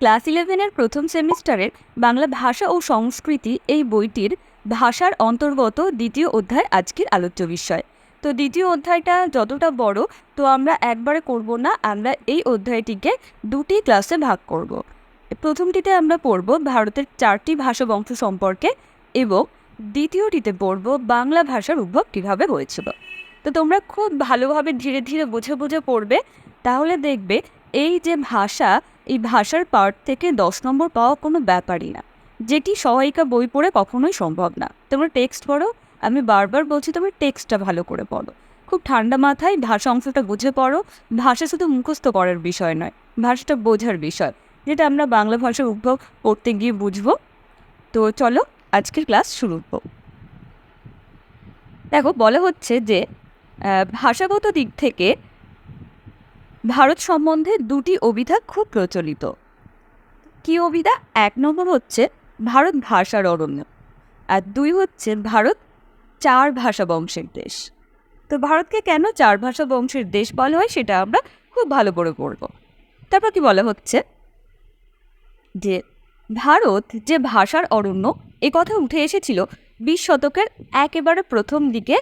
Class ইলেভেনের প্রথম সেমিস্টারের বাংলা ভাষা ও সংস্কৃতি এই বইটির ভাষার অন্তর্গত দ্বিতীয় অধ্যায় আজকের আলোচ্য বিষয়। তো দ্বিতীয় অধ্যায়টা যতটা বড়, তো আমরা একবারে করব না, আমরা এই অধ্যায়টিকে দুটি ক্লাসে ভাগ করব। প্রথমটিতে আমরা পড়ব ভারতের চারটি ভাষা বংশ সম্পর্কে এবং দ্বিতীয়টিতে পড়ব বাংলা ভাষার উদ্ভব কীভাবে হয়েছিল। তো তোমরা খুব ভালোভাবে ধীরে ধীরে বুঝে বুঝে পড়বে, তাহলে দেখবে এই যে ভাষা এই ভাষার পার্ট থেকে দশ নম্বর পাওয়া কোনো ব্যাপারই না। যেটি সহায়িকা বই পড়ে কখনোই সম্ভব না। তোমরা টেক্সট পড়ো, আমি বারবার বলছি তুমি টেক্সটটা ভালো করে পড়ো। খুব ঠান্ডা মাথায় ভাষা অংশটা বুঝে পড়ো। ভাষা শুধু মুখস্থ করার বিষয় নয়, ভাষাটা বোঝার বিষয়, যেটা আমরা বাংলা ভাষার উদ্ভব পড়তে গিয়ে বুঝব। তো চলো, আজকের ক্লাস শুরু হোক দেখো, বলা হচ্ছে যে ভাষাগত দিক থেকে ভারত সম্বন্ধে দুটি অভিধা খুব প্রচলিত। কি অভিধা? এক নম্বর হচ্ছে ভারত ভাষার অরণ্য আর দুই হচ্ছে ভারত চার ভাষা বংশের দেশ। তো ভারতকে কেন চার ভাষা বংশের দেশ বলা হয় সেটা আমরা খুব ভালো করে পড়ব। তারপর কি বলা হচ্ছে? যে ভারত যে ভাষার অরণ্য, এ কথা উঠে এসেছিল বিশ শতকের একেবারে প্রথম দিকে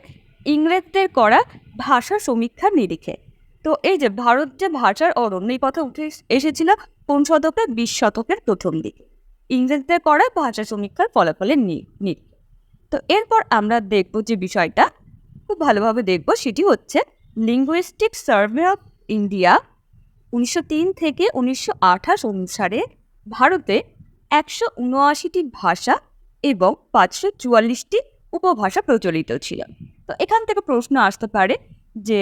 ইংরেজদের করা ভাষা সমীক্ষার নিরিখে। তো এই যে ভারত যে ভাষার অরণ্য, এই কথা উঠে এসেছিল কোন শতকে বিশ শতকের প্রথম দিকে। ইংরেজদের করা ভাষা সমীক্ষার ফলাফলে নি নিরিখে তো এরপর আমরা দেখব যে বিষয়টা, খুব ভালোভাবে দেখব, সেটি হচ্ছে লিঙ্গুইস্টিক সার্ভে অফ ইন্ডিয়া উনিশশো তিন থেকে উনিশশো আঠাশ অনুসারে ভারতে একশো উনআশিটি ভাষা এবং পাঁচশো চুয়াল্লিশটি উপভাষা প্রচলিত ছিল। তো এখান থেকে প্রশ্ন আসতে পারে যে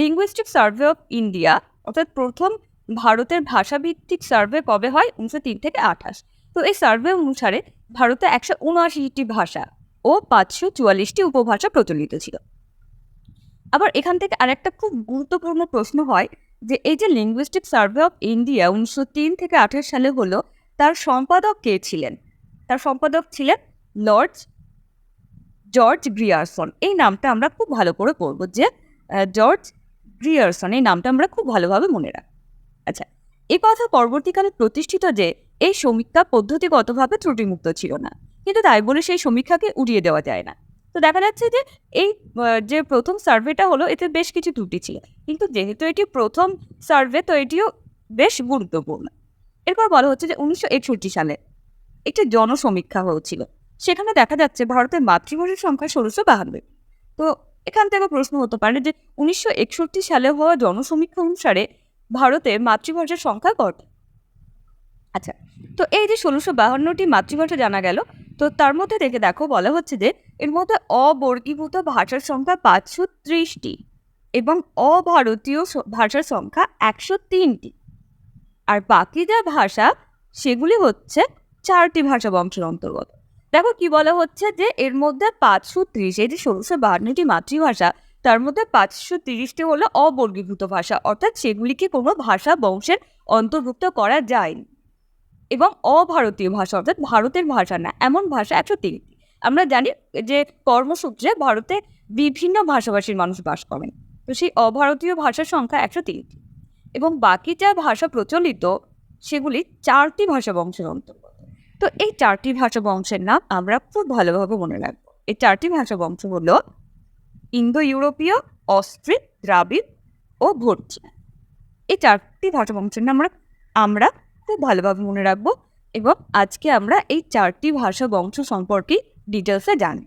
লিঙ্গুইস্টিক সার্ভে অফ ইন্ডিয়া অর্থাৎ প্রথম ভারতের ভাষাভিত্তিক সার্ভে কবে হয়? উনিশশো তিন থেকে আঠাশ। তো এই সার্ভে অনুসারে ভারতে একশো উনআশিটি ভাষা ও পাঁচশো চুয়াল্লিশটি উপভাষা প্রচলিত ছিল। আবার এখান থেকে আরেকটা খুব গুরুত্বপূর্ণ প্রশ্ন হয় যে, এই যে লিঙ্গুইস্টিক সার্ভে অফ ইন্ডিয়া উনিশশো তিন থেকে আঠাশ সালে হলো, তার সম্পাদক কে ছিলেন? তার সম্পাদক ছিলেন লর্ড জর্জ গ্রিয়ারসন এই নামটা আমরা খুব ভালো করে পড়ব যে জর্জ গ্রিয়ারসন এই নামটা আমরা খুব ভালোভাবে মনে রাখি। আচ্ছা এ কথা পরবর্তীকালে প্রতিষ্ঠিত যে এই সমীক্ষা পদ্ধতিগতভাবে ত্রুটিমুক্ত ছিল না, কিন্তু তাই বলে সেই সমীক্ষাকে উড়িয়ে দেওয়া যায় না। তো দেখা যাচ্ছে যে এই যে প্রথম সার্ভেটা হলো, এতে বেশ কিছু ত্রুটি ছিল, কিন্তু যেহেতু এটি প্রথম সার্ভে, তো এটিও বেশ গুরুত্বপূর্ণ। এরপর বলা হচ্ছে যে উনিশশো একষট্টি সালে একটি জনসমীক্ষা হয়েছিল, সেখানে দেখা যাচ্ছে ভারতের মাতৃভাষার সংখ্যা ষোলোশো বাহান্ন। তো এখান থেকে প্রশ্ন হতে পারে যে উনিশশো একষট্টি সালে হওয়া জনসমীক্ষা অনুসারে ভারতে মাতৃভাষার সংখ্যা কত? আচ্ছা তো এই যে ষোলোশো বাহান্নটি মাতৃভাষা জানা গেল, তো তার মধ্যে থেকে দেখো বলা হচ্ছে যে এর মধ্যে অবর্গীভূত ভাষার সংখ্যা পাঁচশো ত্রিশটি এবং অভারতীয় ভাষার সংখ্যা একশো তিনটি। আর বাকি যা ভাষা, সেগুলি হচ্ছে চারটি ভাষা বংশের অন্তর্গত। দেখো কি বলা হচ্ছে যে এর মধ্যে পাঁচশো ত্রিশ, এই যে ষোলোশো বাহান্নটি মাতৃভাষা, তার মধ্যে পাঁচশো তিরিশটি হলো অবর্গীভূত ভাষা, অর্থাৎ সেগুলিকে কোনো ভাষা বংশের অন্তর্ভুক্ত করা যায়নি। এবং অভারতীয় ভাষা, অর্থাৎ ভারতের ভাষা না, এমন ভাষা একশো তিনটি আমরা জানি যে কর্মসূত্রে ভারতে বিভিন্ন ভাষাভাষীর মানুষ বাস করেন। তো সেই অভারতীয় ভাষার সংখ্যা একশো তিনটি। এবং বাকি যা ভাষা প্রচলিত, সেগুলি চারটি ভাষা বংশের অন্তর্গত তো এই চারটি ভাষা বংশের নাম আমরা খুব ভালোভাবে মনে রাখব। এই চারটি ভাষা বংশ হলো ইন্দো ইউরোপীয় অস্ট্রিক দ্রাবিড় ও ভর্জিয়া। এই চারটি ভাষা বংশের নাম আমরা আমরা খুব ভালোভাবে মনে রাখব এবং আজকে আমরা এই চারটি ভাষা বংশ সম্পর্কে ডিটেলসে জানব।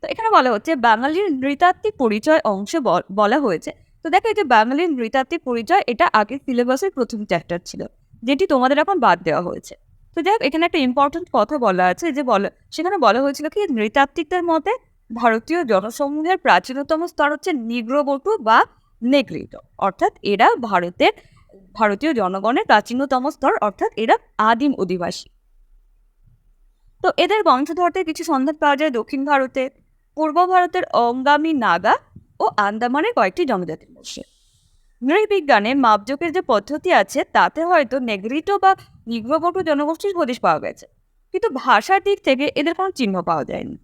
তো এখানে বলা হচ্ছে বাঙালির নৃতাত্ত্বিক পরিচয় অংশে বলা হয়েছে। তো দেখো এই যে বাঙালির নৃতাত্ত্বিক পরিচয় এটা আগের সিলেবাসের প্রথম চ্যাপ্টার ছিল। যেটি তোমাদের এখন বাদ দেওয়া হয়েছে। তো যাই এখানে একটা ইম্পর্টেন্ট কথা বলা আছে যে বলা, সেখানে বলা হয়েছিল কি, নৃতাত্ত্বিকদের মতে ভারতীয় জনসমূহের প্রাচীনতম স্তর হচ্ছে নিগ্রবটু বা নেগ্রিটো অর্থাৎ এরা ভারতের, ভারতীয় জনগণের প্রাচীনতম স্তর, অর্থাৎ এরা আদিম অধিবাসী। তো এদের বংশধরদের কিছু সন্ধান পাওয়া যায় দক্ষিণ ভারতে, পূর্ব ভারতের অঙ্গামী নাগা ও আন্দামানের কয়েকটি জনজাতির মধ্যে। নৃবিজ্ঞানে মাপজোকের যে পদ্ধতি আছে, তাতে হয়তো নেগ্রিটো বা নিগ্রবটু জনগোষ্ঠীর হদিশ পাওয়া গেছে। কিন্তু ভাষার দিক থেকে এদের কোনো চিহ্ন পাওয়া যায়নি।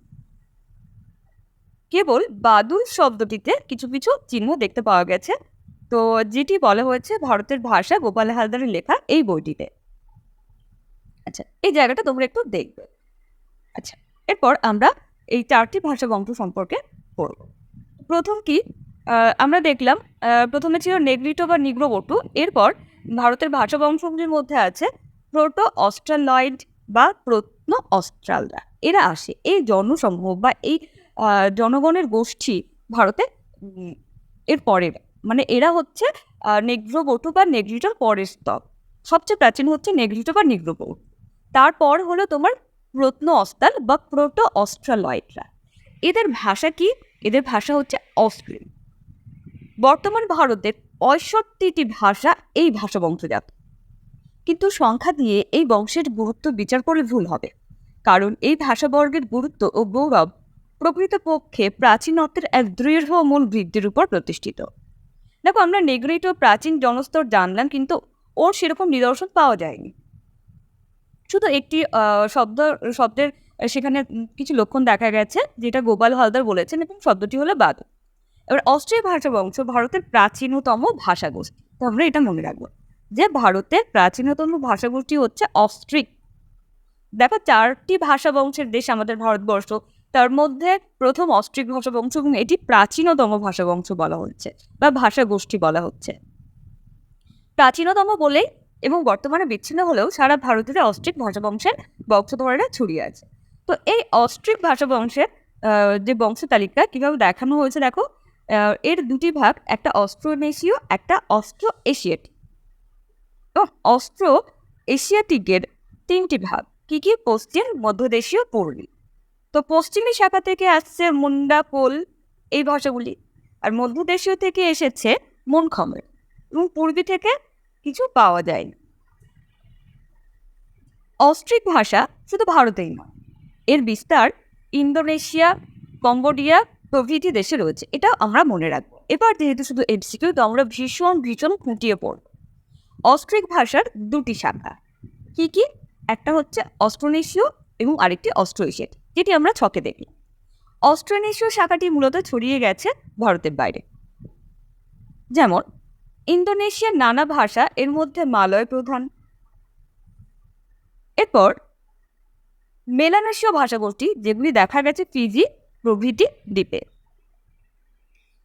কেবল বাদুল শব্দটিতে কিছু কিছু চিহ্ন দেখতে পাওয়া গেছে। তো যেটি বলা হয়েছে ভারতের ভাষা গোপাল হালদারের লেখা এই বইটিতে। আচ্ছা এই জায়গাটা তোমরা একটু দেখবে। আচ্ছা এরপর আমরা এই চারটি ভাষা বংশ সম্পর্কে পড়ব। প্রথম কি? আমরা দেখলাম প্রথমে ছিল নেগ্রিটো বা নিগ্রোবটু এরপর ভারতের ভাষা বংশগুলির মধ্যে আছে প্রোটো অস্ট্রালয়েড বা প্রত্ন অস্ট্রালরা। এরা আসে এই জনসমূহ বা এই জনগণের গোষ্ঠী ভারতে এর পরের মানে এরা হচ্ছে নেগ্রোবটু বা নেগ্রিটোর পরের স্তব। সবচেয়ে প্রাচীন হচ্ছে নেগ্রিটো বা নিগ্রোবটু তারপর হলো তোমার প্রত্ন অস্তাল বা প্রোটো অস্ট্রালয়েডরা। এদের ভাষা কি? এদের ভাষা হচ্ছে অস্ট্রিল বর্তমান ভারতের পঁয়ষট্টিটি ভাষা এই ভাষা বংশজাত কিন্তু সংখ্যা দিয়ে এই বংশের গুরুত্ব বিচার করলে ভুল হবে। কারণ এই ভাষাবর্গের গুরুত্ব ও গৌরব প্রকৃতপক্ষে প্রাচীনত্বের এক দৃঢ় মূল বৃদ্ধির উপর প্রতিষ্ঠিত। দেখো, আমরা নেগ্রিটো প্রাচীন জনস্তর জানলাম, কিন্তু ওর সেরকম নিদর্শন পাওয়া যায়নি। শুধু একটি শব্দ, শব্দের, সেখানে কিছু লক্ষণ দেখা গেছে, যেটা গোপাল হালদার বলেছেন, এবং শব্দটি হলো বাদ এবার অস্ট্রিয় ভাষা বংশ ভারতের প্রাচীনতম ভাষাগোষ্ঠী। তো আমরা এটা মনে রাখব যে ভারতের প্রাচীনতম ভাষাগোষ্ঠী হচ্ছে অস্ট্রিক। দেখো চারটি ভাষা বংশের দেশ আমাদের ভারতবর্ষ, তার মধ্যে প্রথম অস্ট্রিক ভাষা বংশ এবং এটি প্রাচীনতম ভাষা বংশ বলা হচ্ছে বা ভাষা গোষ্ঠী বলা হচ্ছে। প্রাচীনতম বলেই এবং বর্তমানে বিচ্ছিন্ন হলেও সারা ভারতের অস্ট্রিক ভাষা বংশের বংশধরেরা ছড়িয়ে আছে। তো এই অস্ট্রিক ভাষা বংশের যে বংশ তালিকা কীভাবে দেখানো হয়েছে দেখো? এর দুটি ভাগ, একটা অস্ট্রোনেশীয় একটা অস্ট্রো এশিয়াটিক এবং অস্ট্রো এশিয়াটিকের তিনটি ভাগ, কি কি? পশ্চিম, মধ্যদেশীয়, পূর্বী। তো পশ্চিমী শাখা থেকে আসছে মুন্ডা পোল এই ভাষাগুলি। আর মধ্যদেশীয় থেকে এসেছে মনখমের এবং পূর্বী থেকে কিছু পাওয়া যায় না অস্ট্রিক ভাষা শুধু ভারতেই নয়, এর বিস্তার ইন্দোনেশিয়া, কম্বোডিয়া প্রভৃতি দেশে রয়েছে, এটা আমরা মনে রাখব। এবার যেহেতু শুধু এমসিকিউ তো আমরা ভীষণ ভীষণ খুঁটিয়ে পড়ব। অস্ট্রিক ভাষার দুটি শাখা। কি কি? একটা হচ্ছে অস্ট্রোনেশীয় এবং আরেকটি অস্ট্রো যেটি আমরা ছকে দেখি। অস্ট্রোনেশীয় শাখাটি মূলত ছড়িয়ে গেছে ভারতের বাইরে। যেমন, ইন্দোনেশিয়ার নানা ভাষা, এর মধ্যে মালয় প্রধান। এরপর, মেলানেশীয় ভাষাগোষ্ঠী, যেগুলি দেখা গেছে ফিজি প্রভৃতি দ্বীপে।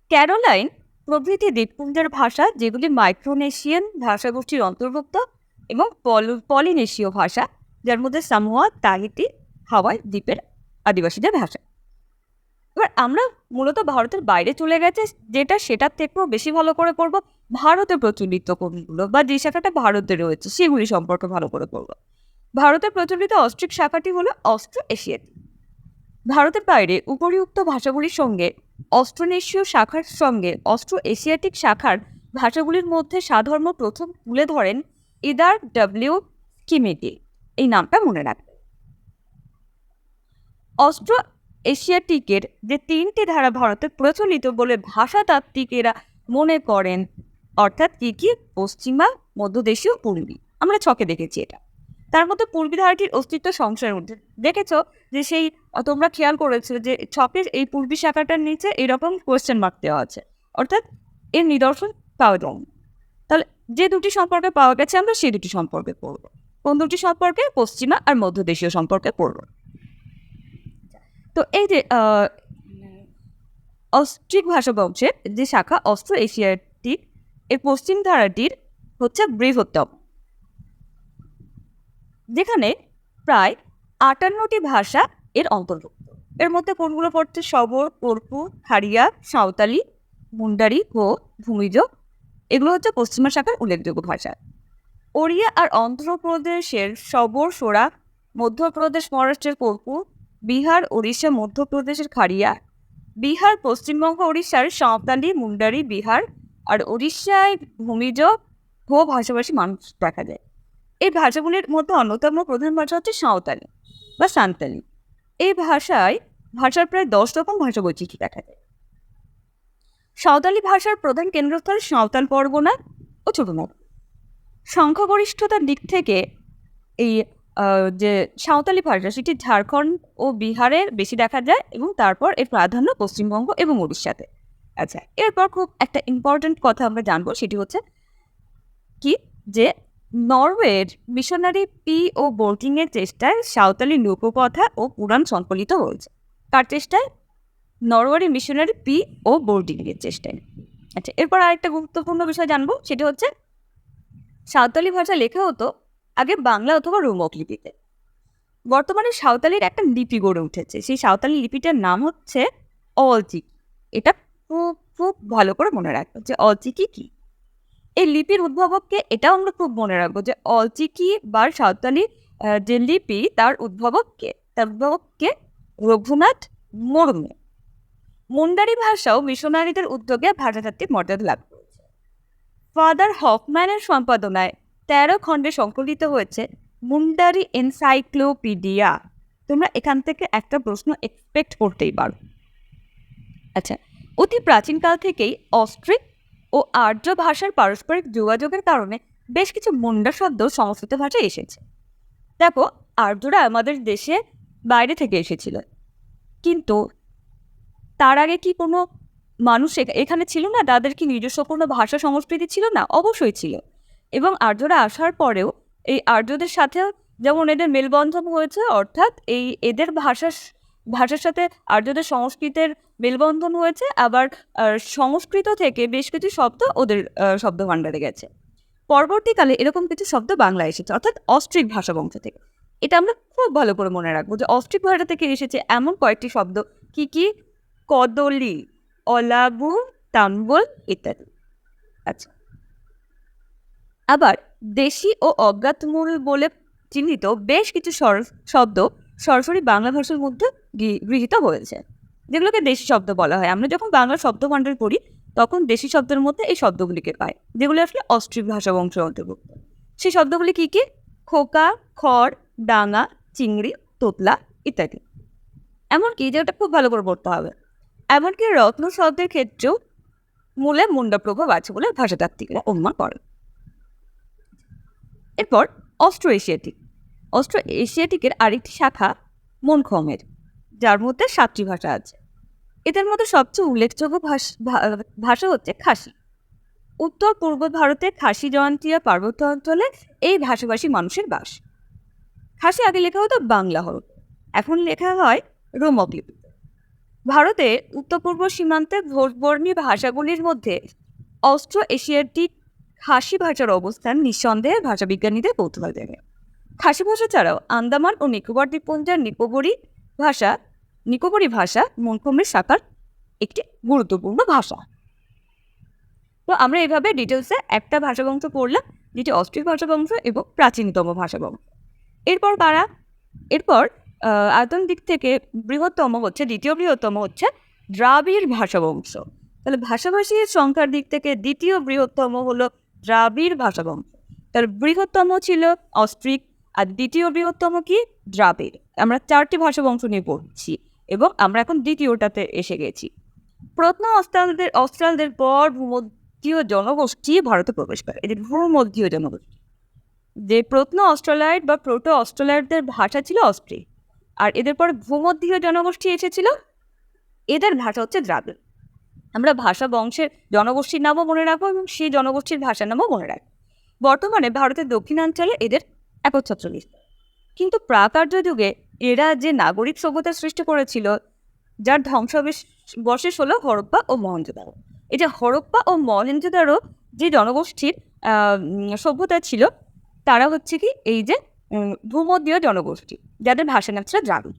ক্যারোলাইন প্রভৃতি দ্বীপপুঞ্জের ভাষা, যেগুলি মাইক্রোনেশিয়ান ভাষাগোষ্ঠীর অন্তর্ভুক্ত এবং পল- পলিনেশীয় ভাষা, যার মধ্যে সামোয়া, তাহিতি, হাওয়াই দ্বীপের আদিবাসীদের ভাষা। এবার আমরা মূলত ভারতের বাইরে চলে গেছে, যেটা সেটার থেকেও বেশি ভালো করে পড়ব ভারতে প্রচলিত কোনগুলো বা যে শাখাটা ভারতে রয়েছে, সেগুলি সম্পর্কে ভালো করে পড়ব। ভারতে প্রচলিত অস্ট্রিক শাখাটি হলো অস্ট্রো এশিয়াটি ভারতের বাইরে উপরিউক্ত ভাষাগুলির সঙ্গে অস্ট্রোনেশীয় শাখার সঙ্গে অস্ট্রো এশিয়াটিক শাখার ভাষাগুলির মধ্যে সাধর্ম প্রথম তুলে ধরেন ইদার ডাব্লিউ কিমেটি এই নামটা মনে রাখবে অস্ট্রো এশিয়াটিকের যে তিনটি ধারা ভারতে প্রচলিত বলে ভাষাতাত্ত্বিকেরা মনে করেন, অর্থাৎ কি কি? পশ্চিমা, মধ্যদেশীয়, পূর্বী। আমরা ছকে দেখেছি এটা। তার মধ্যে পূর্বী ধারাটির অস্তিত্ব সংশয়ের মধ্যে। দেখেছ যে সেই, তোমরা খেয়াল করেছ যে ছকের এই পূর্বী শাখাটার নিচে এরকম কোয়েশ্চেন মার্ক দেওয়া আছে। অর্থাৎ এর নিদর্শন পাওয়া যায় তাহলে যে দুটি সম্পর্কে পাওয়া গেছে আমরা সেই দুটি সম্পর্কে পড়ব। কোন দুটি সম্পর্কে? পশ্চিমা আর মধ্যদেশীয় সম্পর্কে পড়ব। তো এই যে অস্ট্রিক ভাষা বংশের যে শাখা অস্ট্রো এশিয়াটিক এর পশ্চিম ধারাটির হচ্ছে বৃহত্তম। যেখানে প্রায় আটান্নটি ভাষা এর অন্তর্ভুক্ত। এর মধ্যে কোনগুলো পড়ছে সবর কর্পু হারিয়া, সাঁওতালি, মুন্ডারি ও ভূমিজ। এগুলো হচ্ছে পশ্চিমা শাখার উল্লেখযোগ্য ভাষা। ওড়িয়া আর অন্ধ্রপ্রদেশের সবর, সোরা, মধ্যপ্রদেশ, মহারাষ্ট্রের কর্পু বিহার, ওড়িশা, মধ্যপ্রদেশের খাড়িয়া বিহার, পশ্চিমবঙ্গ, ওড়িশার সাঁওতালি, মুন্ডারি, বিহার আর উড়িষ্যায় ভূমিজ ভো ভাষাভাষী মানুষ দেখা যায়। এই ভাষাগুলির মধ্যে অন্যতম প্রধান ভাষা হচ্ছে সাঁওতালি বা সান্তালি। এই ভাষায় ভাষার প্রায় দশ রকম ভাষা বৈচিত্র্য দেখা যায়। সাঁওতালি ভাষার প্রধান কেন্দ্রস্থল সাঁওতাল পরগনা ও ছোটনাগ সংখ্যাগরিষ্ঠতার দিক থেকে এই যে সাঁওতালি ভাষা, সেটি ঝাড়খণ্ড ও বিহারে বেশি দেখা যায় এবং তারপর এর প্রাধান্য পশ্চিমবঙ্গ এবং উড়িষ্যাতে আচ্ছা এরপর খুব একটা ইম্পর্ট্যান্ট কথা আমরা জানব, সেটি হচ্ছে কি? যে নরওয়ের মিশনারি পি ও বোর্ডিং এর চেষ্টায় সাঁওতালি লোককথা ও পুরাণ সংকলিত হয়েছে। কার চেষ্টায়? Norwegian missionary P O Bodding এর চেষ্টায়। আচ্ছা এরপর আরেকটা গুরুত্বপূর্ণ বিষয় জানব, সেটি হচ্ছে সাঁওতালি ভাষা লেখা হতো আগে বাংলা অথবা রোমক লিপিতে। বর্তমানে সাঁওতালির একটা লিপি গড়ে উঠেছে। সেই সাঁওতালি লিপিটার নাম হচ্ছে অলচিকি। এটা খুব খুব ভালো করে মনে রাখব যে অলচিকি কি? এই লিপির উদ্ভাবককে এটাও আমরা খুব মনে রাখব যে অলচিকি বা সাঁওতালি যে লিপি তার উদ্ভাবককে তার উদ্ভাবককে রঘুনাথ মুর্মু। মুন্ডারি ভাষাও মিশনারিদের উদ্যোগে ভাষাতাত্ত্বিক মর্যাদা লাভ ফাদার হফম্যানের সম্পাদনায় তেরো খণ্ডে সংকলিত হয়েছে মুন্ডারি এনসাইক্লোপিডিয়া। তোমরা এখান থেকে একটা প্রশ্ন এক্সপেক্ট করতেই পারো। আচ্ছা অতি প্রাচীনকাল থেকেই অস্ট্রিক ও আর্য ভাষার পারস্পরিক যোগাযোগের কারণে বেশ কিছু মুন্ডা শব্দ সংস্কৃত ভাষায় এসেছে। দেখো, আর্যরা আমাদের দেশে বাইরে থেকে এসেছিল। কিন্তু তার আগে কি কোনো মানুষ এখা- এখানে ছিল না? তাদের কি নিজস্ব কোনো ভাষা সংস্কৃতি ছিল না? অবশ্যই ছিল। এবং আর্যরা আসার পরেও এই আর্যদের সাথেও যেমন এদের মেলবন্ধন হয়েছে, অর্থাৎ এই এদের ভাষা ভাষার সাথে আর্যদের সংস্কৃতের মেলবন্ধন হয়েছে, আবার সংস্কৃত থেকে বেশ কিছু শব্দ ওদের শব্দ ভাণ্ডারে গেছে। পরবর্তীকালে এরকম কিছু শব্দ বাংলা এসেছে, অর্থাৎ অস্ট্রিক ভাষা বংশ থেকে। এটা আমরা খুব ভালো করে মনে রাখব যে অস্ট্রিক ভাষা থেকে এসেছে এমন কয়েকটি শব্দ, কি কি? কদলি, অলাবু, তাম্বল ইত্যাদি। আচ্ছা। আবার দেশি ও অজ্ঞাতমূল বলে চিহ্নিত বেশ কিছু শব্দ সরাসরি বাংলা ভাষার মধ্যে গৃহীত হয়েছে। যেগুলোকে দেশি শব্দ বলা হয়। আমরা যখন বাংলা শব্দ ভাণ্ডার করি তখন দেশি শব্দের মধ্যে এই শব্দগুলিকে পাই যেগুলো আসলে অস্ট্রিক ভাষা বংশের অন্তর্ভুক্ত। সেই শব্দগুলি কী কী? খোকা, খড়, ডাঙা, চিংড়ি, তোতলা ইত্যাদি। এমনকি যেটা খুব ভালো করে পড়তে হবে। এমনকি রত্ন শব্দের ক্ষেত্রেও মূলে মুন্ডা প্রভাব আছে বলে ভাষাতাত্ত্বিকরা অনুমান করেন। এরপর অস্ট্রো এশিয়াটিক অস্ট্রো এশিয়াটিকের আরেকটি শাখা মনখমের। যার মধ্যে সাতটি ভাষা আছে। এদের মধ্যে সবচেয়ে উল্লেখযোগ্য ভাষ- হচ্ছে খাসি। উত্তর পূর্ব ভারতে খাসি জয়ন্তীয়া পার্বত্য অঞ্চলে এই ভাষাভাষী মানুষের বাস। খাসি আগে লেখা হতো বাংলা হরফ এখন লেখা হয় রোমক লিপিতে ভারতে উত্তর পূর্ব সীমান্তে ভোটবর্ণী ভাষাগুলির মধ্যে অস্ট্রো এশিয়াটিক খাসি ভাষার অবস্থান নিঃসন্দেহে ভাষাবিজ্ঞানীদের কৌতূহল দেবে খাসি ভাষা ছাড়াও আন্দামান ও নিকোবর দ্বীপপুঞ্জের নিকোবরি ভাষা, নিকোবরি ভাষা মনখমের শাখার একটি গুরুত্বপূর্ণ ভাষা। তো আমরা এভাবে ডিটেলসে একটা ভাষাবংশ পড়লাম যেটি অস্ট্রিক ভাষাবংশ এবং প্রাচীনতম ভাষাবংশ এরপর কারা এরপর আয়তন দিক থেকে বৃহত্তম হচ্ছে, দ্বিতীয় বৃহত্তম হচ্ছে দ্রাবিড় ভাষাবংশ তাহলে ভাষাভাষীর সংখ্যার দিক থেকে দ্বিতীয় বৃহত্তম হলো দ্রাবিড় ভাষাবংশ তার বৃহত্তম ছিল অস্ট্রিক আর দ্বিতীয় বৃহত্তম কি? দ্রাবিড়। আমরা চারটি ভাষা বংশ নিয়ে পড়ছি এবং আমরা এখন দ্বিতীয়টাতে এসে গেছি। প্রত্ন অস্ট্রালদের অস্ট্রালদের পর ভূমধ্যীয় জনগোষ্ঠী ভারতে প্রবেশ করে। এদের ভূমধ্যীয় জনগোষ্ঠী, যে প্রত্ন অস্ট্রালয়েড বা প্রোটো অস্ট্রালয়েডদের ভাষা ছিল অস্ট্রি আর এদের পর ভূমধ্যীয় জনগোষ্ঠী এসেছিল, এদের ভাষা হচ্ছে দ্রাবিড়। আমরা ভাষা বংশের জনগোষ্ঠীর নামও মনে রাখব এবং সেই জনগোষ্ঠীর ভাষার নামও মনে রাখব। বর্তমানে ভারতের দক্ষিণাঞ্চলে এদের একচ্ছত্র কিন্তু প্রাকার্য যুগে এরা যে নাগরিক সভ্যতা সৃষ্টি করেছিল, যার ধ্বংসাবশেষ হলো হরপ্পা ও মহেঞ্জোদারো এই যে হরপ্পা ও মহেঞ্জোদারো যে জনগোষ্ঠীর সভ্যতা ছিল, তারা হচ্ছে কি, এই যে ভূমধ্যীয় জনগোষ্ঠী, যাদের ভাষা নাম ছিল দ্রাবিড়।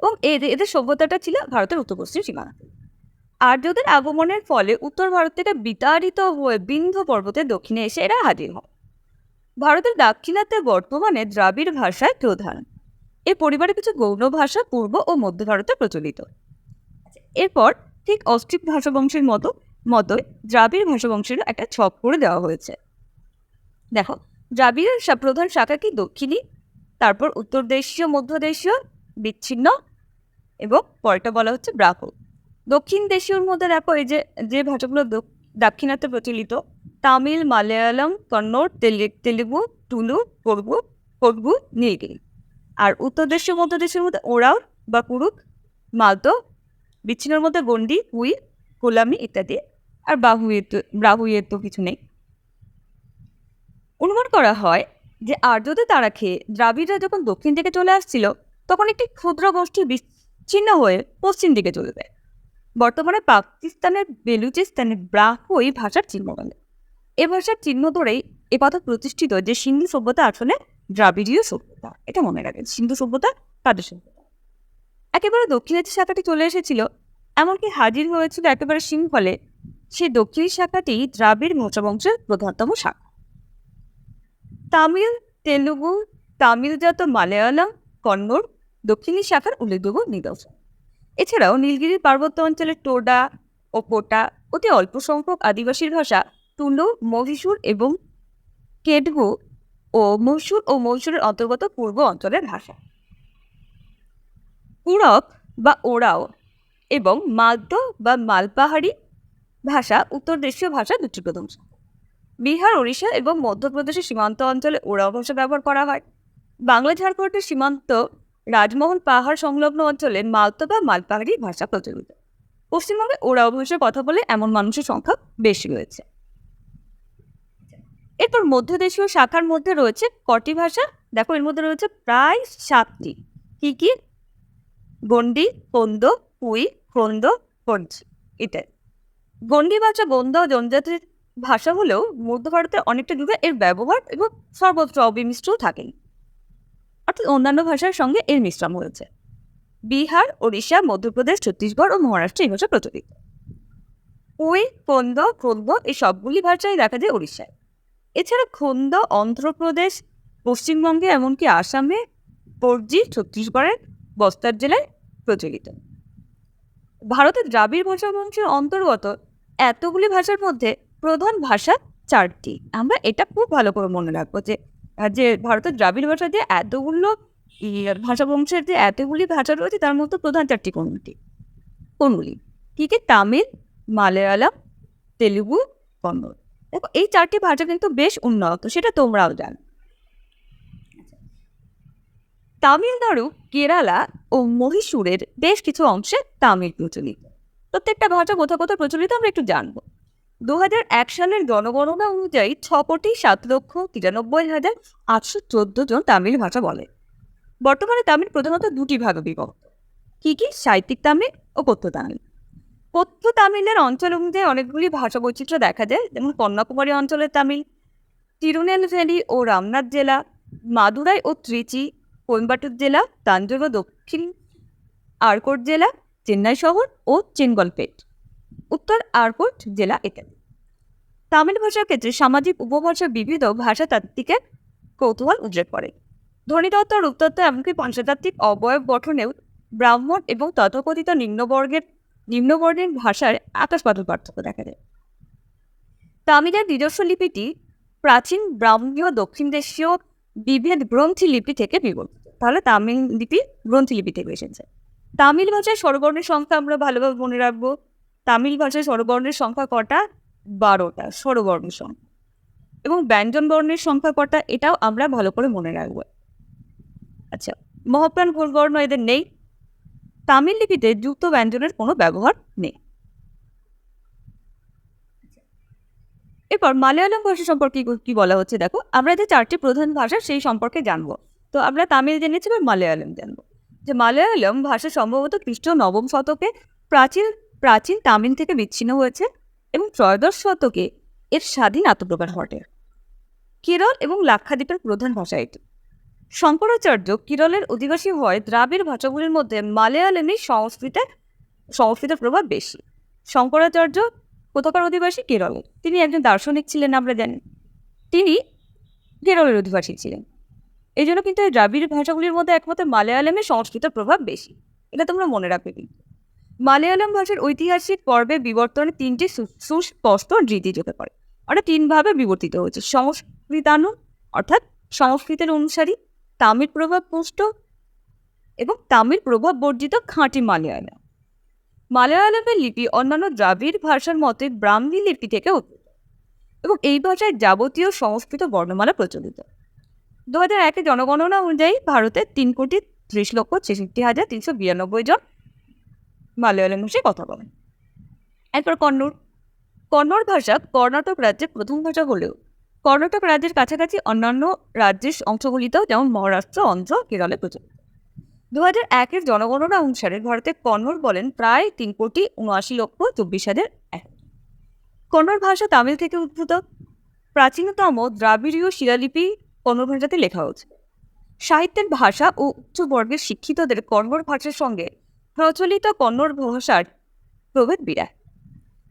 এবং এদের এদের সভ্যতাটা ছিল ভারতের উত্তর পশ্চিম সীমানাতে আর্যদের আগমনের ফলে উত্তর ভারত থেকে বিতাড়িত হয়ে বিন্ধ্য পর্বতের দক্ষিণে এসে এরা হাজির হয় ভারতের দাক্ষিণাত্যে বর্তমানে দ্রাবিড় ভাষায় প্রধান। এই পরিবারে কিছু গৌণ ভাষা পূর্ব ও মধ্য ভারতে প্রচলিত। এরপর ঠিক অস্ট্রিক ভাষাবংশের মতো, মতোই দ্রাবিড় ভাষাবংশেরও একটা ছক করে দেওয়া হয়েছে। দেখো, দ্রাবিড়ের প্রধান শাখা কি দক্ষিণী? তারপর উত্তর দেশীয়, মধ্য দেশীয়, বিচ্ছিন্ন এবং পরেরটা বলা হচ্ছে ব্রাহ্ম দক্ষিণ দেশীয়র মধ্যে দেখো, এই যে যে ভাষাগুলো দক- দাক্ষিণাত্যে প্রচলিত তামিল মালায়ালাম কন্নড় তেলে- তেলেগু টুলু করবু করবু নীলগিরি আর উত্তর দেশীয় মধ্য দেশের মধ্যে ওরাও বা কুরুক মালতো বিচ্ছিন্নর মধ্যে গন্ডি হুই কোলামি ইত্যাদি। আর বাহুয়ের তো ব্রাহুয়ের তো কিছু নেই। অনুমান করা হয় যে আর্যদের তারা খেয়ে দ্রাবিড়রা যখন দক্ষিণ দিকে চলে আসছিল, তখন একটি ক্ষুদ্র গোষ্ঠী বিচ্ছিন্ন হয়ে পশ্চিম দিকে চলে যায় বর্তমানে পাকিস্তানের, বেলুচিস্তানের ব্রাহুই ভাষার চিহ্ন বলে এ ভাষার চিহ্ন ধরেই এ কথা প্রতিষ্ঠিত যে সিন্ধু সভ্যতা আসলে দ্রাবিড়ীয় সভ্যতা। এটা মনে রাখেন সিন্ধু সভ্যতা তাদের সভ্যতা। একেবারে দক্ষিণের শাখাটি চলে এসেছিল, এমনকি হাজির হয়েছিল একেবারে সিংহলে। সে দক্ষিণ শাখাটি দ্রাবিড় মোচবংশের প্রধানতম শাখা। তামিল, তেলুগু, তামিলজাত মালায়ালাম, কন্নড় দক্ষিণী শাখার উল্লেখযোগ্য নিদর্শন। এছাড়াও নীলগিরি পার্বত্য অঞ্চলের টোডা ও কোটা অতি অল্প সংখ্যক আদিবাসীর ভাষা তুলু, মহীশূর এবং কেডগু ও মহীশূর ও মহীশূরের অন্তর্গত পূর্ব অঞ্চলের ভাষা। কুড়ক বা ওরাও এবং মালতো বা মালপাহাড়ি ভাষা উত্তর দেশীয় ভাষা দুটি প্রথম বিহার, ওড়িশা এবং মধ্যপ্রদেশের সীমান্ত অঞ্চলে ওরাও ভাষা ব্যবহার করা হয়। বাংলা ঝাড়খণ্ডের সীমান্ত রাজমহল পাহাড় সংলগ্ন অঞ্চলে মালতো বা মালপাহাড়ি ভাষা প্রচলিত। পশ্চিমবঙ্গে ওরাও ভাষায় কথা বলে এমন মানুষের সংখ্যা বেশি রয়েছে। এরপর মধ্যদেশীয় শাখার মধ্যে রয়েছে কটি ভাষা? দেখো, এর মধ্যে রয়েছে প্রায় সাতটি। কি কি? গন্ডি কন্দ পুই খন্দ কঞ্চি ইত্যাদি গন্ডি ভাষা বন্ধ জনজাতির ভাষা হলেও মধ্য ভারতের অনেকটা যুগে এর ব্যবহার এবং সর্বত্র অবিমিশ্র থাকেন অর্থাৎ অন্যান্য ভাষার সঙ্গে এর মিশ্রণ হয়েছে। বিহার, ওড়িশা, মধ্যপ্রদেশ, ছত্তিশগড় ও মহারাষ্ট্রে এই ভাষা প্রচলিত। ওই খন্দ খন্দ এই সবগুলি ভাষাই দেখা যায় উড়িষ্যায় এছাড়া খন্দ, অন্ধ্রপ্রদেশ, পশ্চিমবঙ্গে এমনকি আসামে পর্জি ছত্তিশগড়ের বস্তার জেলায় প্রচলিত। ভারতের দ্রাবিড় ভাষা বংশের অন্তর্গত এতগুলি ভাষার মধ্যে প্রধান ভাষা চারটি। আমরা এটা খুব ভালো করে মনে রাখব যে যে ভারতের দ্রাবিড় ভাষা যে এতগুলো ভাষা বংশের যে এতগুলি ভাষা রয়েছে, তার মধ্যে প্রধান চারটি কোনটি? কোনগুলি কি কি? তামিল, মালয়ালম, তেলুগু, কন্নড়। দেখো, এই চারটি ভাষা কিন্তু বেশ উন্নত, সেটা তোমরাও জানো। তামিলনাড়ু, কেরালা ও মহীশূরের বেশ কিছু অংশে তামিল প্রচলিত। প্রত্যেকটা ভাষা কোথাও কোথাও প্রচলিত আমরা একটু জানব। দু এক সালের জনগণনা অনুযায়ী ছ কোটি সাত লক্ষ তিরানব্বই হাজার আটশো চোদ্দ জন তামিল ভাষা বলে। বর্তমানে তামিল প্রধানত দুটি ভাগে বিভক্ত। কি কি? সাহিত্যিক তামিল ও কথ্য তামিল কথ্য তামিলের অঞ্চল অনুযায়ী অনেকগুলি ভাষা বৈচিত্র্য দেখা যায়, যেমন কন্যাকুমারী অঞ্চলের তামিল, তিরুনেলভেলি ও রামনাথ জেলা, মাদুরাই ও ত্রিচি, কোয়েম্বাটুর জেলা, তাঞ্জোর ও দক্ষিণ আরকোট জেলা, চেন্নাই শহর ও চেঙ্গলপেট। উত্তর আরকোট জেলা ইত্যাদি তামিল ভাষার ক্ষেত্রে সামাজিক উপভাষার বিবিধ ভাষাতাত্ত্বিকের কৌতূহল উল্লেখ করে ধ্বনিতত্ত্ব রূপতত্ত্ব এমনকি ভাষাতাত্ত্বিক অবয়ব গঠনেও ব্রাহ্মণ এবং তথাকথিত নিম্নবর্গের নিম্নবর্ণের ভাষার আকাশ পার্থক্য দেখা যায়। তামিলের নিজস্ব লিপিটি প্রাচীন ব্রাহ্মীয় দক্ষিণ দেশীয় বিভেদ গ্রন্থি লিপি থেকে বিবর্তিত তাহলে তামিল লিপি গ্রন্থি লিপি থেকে এসেছে। তামিল ভাষায় স্বরবর্ণের সংখ্যা আমরা ভালোভাবে মনে রাখব। তামিল ভাষায় স্বরবর্ণের সংখ্যা কটা? বারোটা স্বরবর্ণের সংখ্যা। এবং ব্যঞ্জন বর্ণের সংখ্যা কটা? এটাও আমরা ভালো করে মনে রাখব। আচ্ছা মহাপ্রাণ ভূলবর্ণ এদের নেই। তামিল লিপিতে যুক্ত ব্যঞ্জনের কোনো ব্যবহার নেই। এরপর মালয়ালম ভাষা সম্পর্কে কি- বলা হচ্ছে? দেখো, আমরা যে চারটি প্রধান ভাষা সেই সম্পর্কে জানব। তো আমরা তামিল জেনেছি, এবার মালয়ালম জানব। যে মালয়ালম ভাষা সম্ভবত খ্রিস্ট নবম শতকে প্রাচীন প্রাচীন তামিল থেকে বিচ্ছিন্ন হয়েছে এবং ত্রয়োদশ শতকে এর স্বাধীন আত্মপ্রকাশ ঘটে। কেরল এবং লাক্ষাদ্বীপের প্রধান ভাষা এটি। শঙ্করাচার্য কেরলের অধিবাসী হয় দ্রাবিড় ভাষাগুলির মধ্যে মালয়ালমী সংস্কৃতে সংস্কৃতের প্রভাব বেশি। শঙ্করাচার্য কোথাকার অধিবাসী? কেরলের তিনি একজন দার্শনিক ছিলেন, আমরা জানি। তিনি কেরলের অধিবাসী ছিলেন। এই জন্য কিন্তু এই দ্রাবিড় ভাষাগুলির মধ্যে একমাত্র মালয়ালমে সংস্কৃতের প্রভাব বেশি। এটা তোমরা মনে রাখবে কিন্তু। মালয়ালম ভাষার ঐতিহাসিক পর্বে বিবর্তনে তিনটি সুস্পষ্ট রীতি চোখে পড়ে। অর্থাৎ তিনভাবে বিবর্তিত হয়েছে। সংস্কৃতানু, অর্থাৎ সংস্কৃতের অনুসারী তামিল প্রভাব পুষ্ট এবং তামিল প্রভাব বর্জিত খাঁটি মালয়ালম। মালয়ালমের লিপি অন্যান্য দ্রাবিড় ভাষার মতে ব্রাহ্মী লিপি থেকে উদ্ভূত এবং এই ভাষায় যাবতীয় সংস্কৃত বর্ণমালা প্রচলিত। দু হাজার একে জনগণনা অনুযায়ী ভারতে তিন কোটি ত্রিশ লক্ষ ছেষট্টি হাজার তিনশো বিরানব্বই জন মালয়ালম ভাষায় কথা বলেন। এরপর কন্নড়। কন্নড় ভাষা কর্ণাটক রাজ্যের প্রথম ভাষা হলেও কর্ণাটক রাজ্যের কাছাকাছি অন্যান্য রাজ্যের অংশগুলিতেও যেমন মহারাষ্ট্র, অন্ধ্র, কেরলে প্রচলিত দু হাজার একের জনগণনা অনুসারে ভারতে কন্নড় বলেন প্রায় তিন কোটি উনআশি লক্ষ চব্বিশ হাজার এক। কন্নড় ভাষা তামিল থেকে উদ্ভূত। প্রাচীনতম দ্রাবিড়ীয় শিলালিপি কন্নড় ভাষাতে লেখা হচ্ছে সাহিত্যের ভাষা ও উচ্চবর্গের শিক্ষিতদের কন্নড় ভাষার সঙ্গে প্রচলিত কন্নড় ভাষার প্রভেদ বিরাট।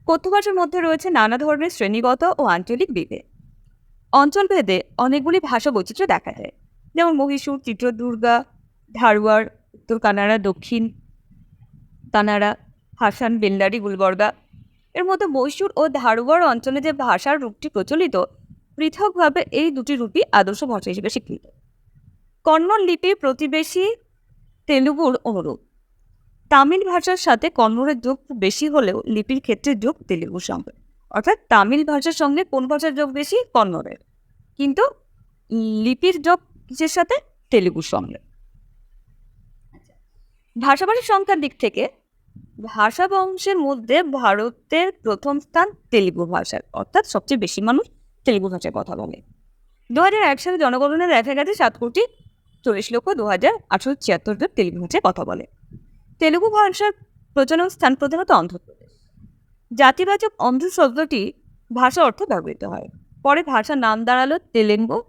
কথ্য ভাষার মধ্যে রয়েছে নানা ধরনের শ্রেণীগত ও আঞ্চলিক বিভেদ। অঞ্চলভেদে অনেকগুলি ভাষা বৈচিত্র্য দেখা যায়। যেমন মহীশূর, চিত্রদুর্গা, ধারওয়াড়, উত্তর কানাড়া, দক্ষিণ কানাড়া, হাসান বেল্লারি গুলবর্গা। এর মধ্যে মহীশূর ও ধারওয়াড় অঞ্চলে যে ভাষার রূপটি প্রচলিত, পৃথকভাবে এই দুটি রূপই আদর্শ ভাষা হিসেবে স্বীকৃত। কন্নড় লিপি প্রতিবেশী তেলুগুর অনুরূপ। তামিল ভাষার সাথে কন্নড়ের যোগ বেশি হলেও লিপির ক্ষেত্রে যোগ তেলুগুর সঙ্গে অর্থাৎ তামিল ভাষার সঙ্গে কোন ভাষার যোগ বেশি? কন্নড়ের। কিন্তু লিপির যোগ কিসের সাথে? তেলুগুর সঙ্গে। ভাষাভাষীর সংখ্যার দিক থেকে ভাষা বংশের মধ্যে ভারতের প্রথম স্থান তেলুগু ভাষার অর্থাৎ সবচেয়ে বেশি মানুষ তেলুগু ভাষায় কথা বলে। দু হাজার এক সালে জনগণনা দেখা গেছে সাত কোটি চল্লিশ লক্ষ দু হাজার আঠারো ছিয়াত্তর জন তেলুগু ভাষায় কথা বলে। তেলুগু ভাষার প্রচলন স্থান প্রধানত অন্ধ্রপ্রদেশ। জাতিবাচক অন্ধ শব্দটি ভাষা অর্থে ব্যবহৃত হয়। পরে ভাষার নাম দাঁড়াল তেলেঙ্গু।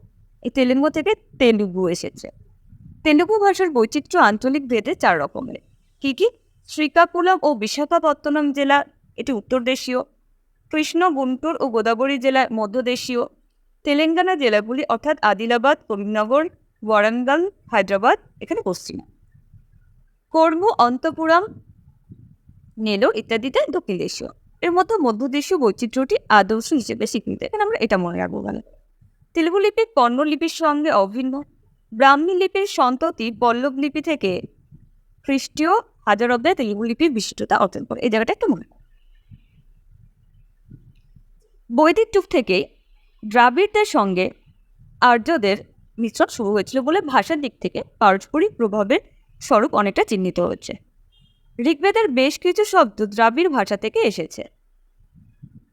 এই তেলেঙ্গু থেকে তেলুগু এসেছে। তেলুগু ভাষার বৈচিত্র্য আঞ্চলিক ভেদে চার রকমের। কী কী? শ্রীকাকুলাম ও বিশাখাপত্তনম জেলা এটি উত্তর দেশীয়। কৃষ্ণ, গুন্টুর ও গোদাবরী জেলা মধ্যদেশীয় তেলেঙ্গানা জেলাগুলি অর্থাৎ আদিলাবাদ, করিমনগর, ওয়ারাঙ্গাল, হায়দ্রাবাদ, এখানে পশ্চিমে। কর্মু, অন্তপুরম, নেলো ইত্যাদিতে দক্ষিণ দেশীয়। এর মধ্যে মধ্যদেশীয় বৈচিত্র্যটি আদর্শ হিসেবে স্বীকৃত। এখানে আমরা এটা মনে রাখব ভালো তেলুগু লিপি কন্নড় লিপির সঙ্গে অভিন্ন। ব্রাহ্মী লিপির সন্ততি পল্লব লিপি থেকে খ্রিস্টীয় হাজার অব্দে তেলুগু লিপির বিশিষ্টতা অর্জন করে। এই জায়গাটা একটু মনে। বৈদিক যুগ থেকে দ্রাবিড়দের সঙ্গে আর্যদের মিশ্রণ শুরু হয়েছিল বলে ভাষার দিক থেকে পারস্পরিক প্রভাবের স্বরূপ অনেকটা চিহ্নিত হচ্ছে ঋগ্বেদের বেশ কিছু শব্দ দ্রাবিড় ভাষা থেকে এসেছে।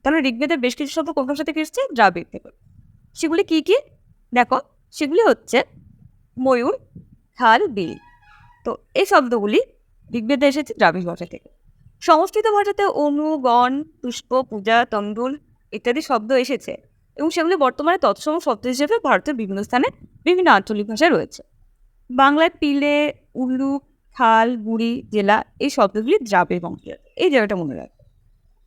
তাহলে ঋগ্বেদের বেশ কিছু শব্দ কোন ভাষা থেকে এসেছে? দ্রাবিড় থেকে। সেগুলি কি কি? দেখো, সেগুলি হচ্ছে ময়ূর, খাল, বিল। তো এই শব্দগুলি ঋগ্বেদে এসেছে দ্রাবিড় ভাষা থেকে। সংস্কৃত ভাষাতে অনু, গণ, পুষ্প, পূজা তণ্ডুল ইত্যাদি শব্দ এসেছে এবং সেগুলি বর্তমানে তৎসম শব্দ হিসেবে ভারতের বিভিন্ন স্থানে বিভিন্ন আঞ্চলিক ভাষায় রয়েছে। বাংলায় পিলে, উল্লু খাল বুড়ি জেলা এই শব্দগুলি দ্রাবিড় বংশের এই জায়গাটা মনে রাখবে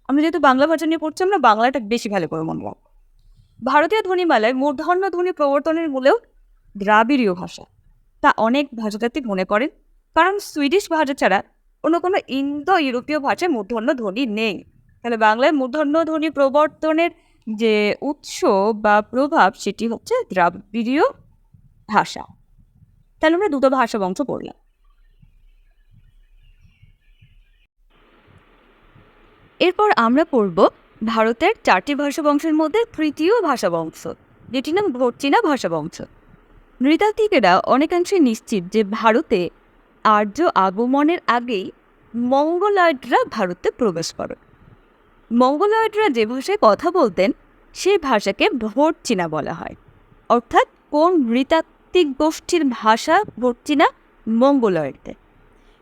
আমরা যেহেতু বাংলা ভাষা নিয়ে পড়ছি, আমরা বাংলাটা বেশি ভালো করে মনে রাখব। ভারতীয় ধ্বনিমালায় মূর্ধন্য ধ্বনি প্রবর্তনের মূলেও দ্রাবিড়ীয় ভাষা। তা অনেক ভাষাতাত্ত্বিক মনে করেন, কারণ সুইডিশ ভাষা ছাড়া অন্য কোনো ইন্দো ইউরোপীয় ভাষায় মূর্ধন্য ধ্বনি নেই। তাহলে বাংলায় মূর্ধন্য ধ্বনি প্রবর্তনের যে উৎস বা প্রভাব, সেটি হচ্ছে দ্রাবিড়ীয় ভাষা। তাহলে আমরা দুটো ভাষা বংশ পড়লাম। এরপর আমরা পড়ব ভারতের চারটি ভাষা বংশের মধ্যে তৃতীয় ভাষা বংশ যেটি নাম ভর্চিনা ভাষা বংশ নৃতাত্ত্বিকেরা অনেকাংশে নিশ্চিত যে ভারতে আর্য আগমনের আগেই মঙ্গলয়েডরা ভারতে প্রবেশ করে। মঙ্গলয়েডরা যে ভাষায় কথা বলতেন সেই ভাষাকে ভোটচিনা বলা হয়। অর্থাৎ কোন নৃতাত্ত্বিক গোষ্ঠীর ভাষা ভোটচিনা মঙ্গলয়েডদের?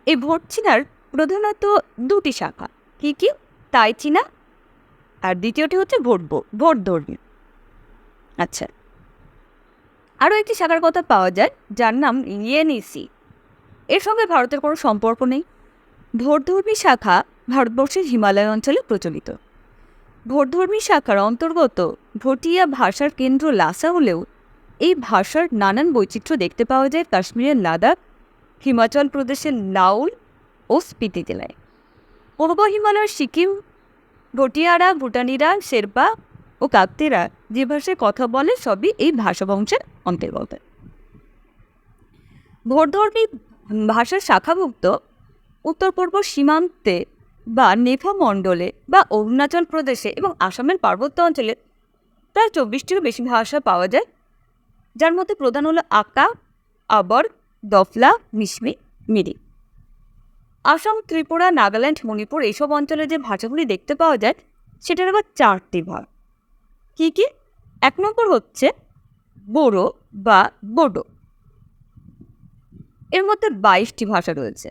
এই ভোটচিনার প্রধানত দুটি শাখা, কী কী? তাই চীনা। আর দ্বিতীয়টি হচ্ছে ভোট ভোট ধর্মী। আচ্ছা। আরও একটি শাখার কথা পাওয়া যায়, যার নাম ইয়েনিসি। এর সঙ্গে ভারতের কোনো সম্পর্ক নেই। ভোটধর্মী শাখা ভারতবর্ষের হিমালয় অঞ্চলে প্রচলিত। ভোটধর্মী শাখার অন্তর্গত ভটিয়া ভাষার কেন্দ্র লাসা হলেও এই ভাষার নানান বৈচিত্র্য দেখতে পাওয়া যায় কাশ্মীরের লাদাখ, হিমাচল প্রদেশের লাউল ও স্পিতি জেলায়। পূর্ব হিমালয়ের সিকিম ভটিয়ারা ভুটানিরা, শেরপা ও কাকতেরা যে ভাষায় কথা বলে সবই এই ভাষা বংশের অন্তর্গত। ভোটধর্মী ভাষার শাখাভুক্ত উত্তর পূর্ব সীমান্তে বা নেফা মণ্ডলে বা অরুণাচল প্রদেশে এবং আসামের পার্বত্য অঞ্চলে প্রায় চব্বিশটিরও বেশি ভাষা পাওয়া যায়, যার মধ্যে প্রধান হলো আকা, আবর, দফলা, মিশমি মিরি আসাম, ত্রিপুরা, নাগাল্যান্ড, মণিপুর এইসব অঞ্চলে যে ভাষাগুলি দেখতে পাওয়া যায়, সেটার আবার চারটি ভাগ। কী কী? এক নম্বর হচ্ছে বোরো বা বোডো। এর মধ্যে বাইশটি ভাষা রয়েছে।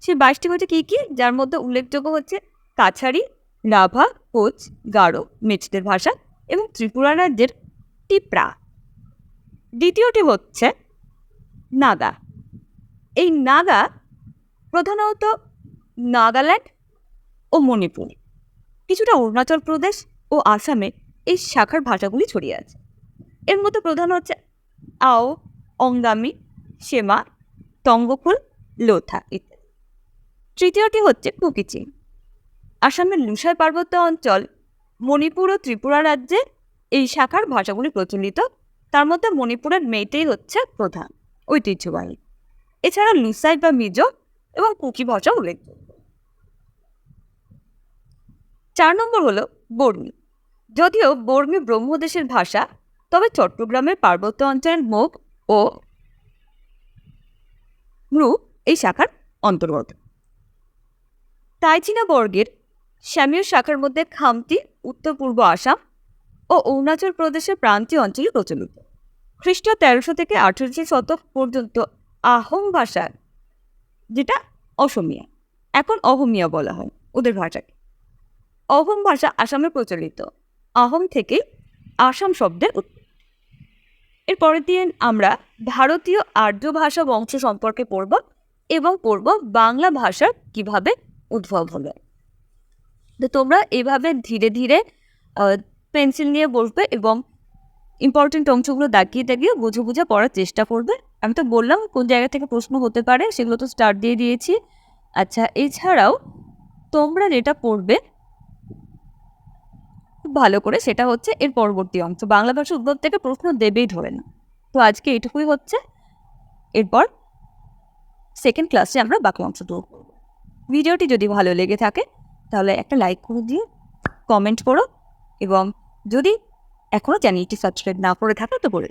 সেই বাইশটি হচ্ছে কী কী? যার মধ্যে উল্লেখযোগ্য হচ্ছে কাছাড়ি রাভা কোচ, গারো মেচদের ভাষা এবং ত্রিপুরা রাজ্যের টিপ্রা। দ্বিতীয়টি হচ্ছে নাগা। এই নাগা প্রধানত নাগাল্যান্ড ও মণিপুর। কিছুটা অরুণাচল প্রদেশ ও আসামে এই শাখার ভাষাগুলি ছড়িয়ে আছে। এর মধ্যে প্রধান হচ্ছে আও, অঙ্গামি সেমা তঙ্গফুল, লোথা ইত্যাদি। তৃতীয়টি হচ্ছে কুকিচিং আসামের লুসাই পার্বত্য অঞ্চল মণিপুর ও ত্রিপুরা রাজ্যে এই শাখার ভাষাগুলি প্রচলিত। তার মধ্যে মণিপুরের মেয়েটেই হচ্ছে প্রধান ঐতিহ্যবাহী। এছাড়া লুসাই বা মিজো এবং কুকি ভাষা উল্লেখযোগ্য চার নম্বর হলো বর্মী। যদিও বর্মী ব্রহ্মদেশের ভাষা, তবে চট্টগ্রামের পার্বত্য অঞ্চলের মুখ ও মৃ এই শাখার অন্তর্গত। তাইচিনা বর্গের শ্যামীয় শাখার মধ্যে খামতি, উত্তর পূর্ব আসাম ও অরুণাচল প্রদেশের প্রান্তীয় অঞ্চলে প্রচলিত। খ্রিস্ট তেরোশো থেকে আঠেরোশো শতক পর্যন্ত আহোম ভাষা যেটা অসমিয়া। এখন অহমিয়া বলা হয় ওদের ভাষাকে। অহোম ভাষা আসামে প্রচলিত। আহোম থেকে আসাম শব্দের উৎপত্তি। এর পরের দিন আমরা ভারতীয় আর্য ভাষা বংশ সম্পর্কে পড়ব এবং পড়ব বাংলা ভাষার কীভাবে উদ্ভব হলো। তো তোমরা এভাবে ধীরে ধীরে পেন্সিল নিয়ে বসবে এবং ইম্পর্টেন্ট অংশগুলো দাগিয়ে দাগিয়ে বুঝে বুঝে পড়ার চেষ্টা করবে। আমি তো বললাম কোন জায়গা থেকে প্রশ্ন হতে পারে সেগুলো তো স্টার্ট দিয়ে দিয়েছি। আচ্ছা এছাড়াও তোমরা যেটা পড়বে ভালো করে সেটা হচ্ছে এর পরবর্তী অংশ। বাংলা ভাষা উদ্ভব থেকে প্রশ্ন দেবেই ধরে না তো আজকে এটুকুই হচ্ছে। এরপর সেকেন্ড ক্লাসে আমরা বাকি অংশটুকু করব ভিডিওটি যদি ভালো লেগে থাকে, তাহলে একটা লাইক করে দিও কমেন্ট করো এবং যদি এখনও চ্যানেলটি সাবস্ক্রাইব না করে থাকো তো করে।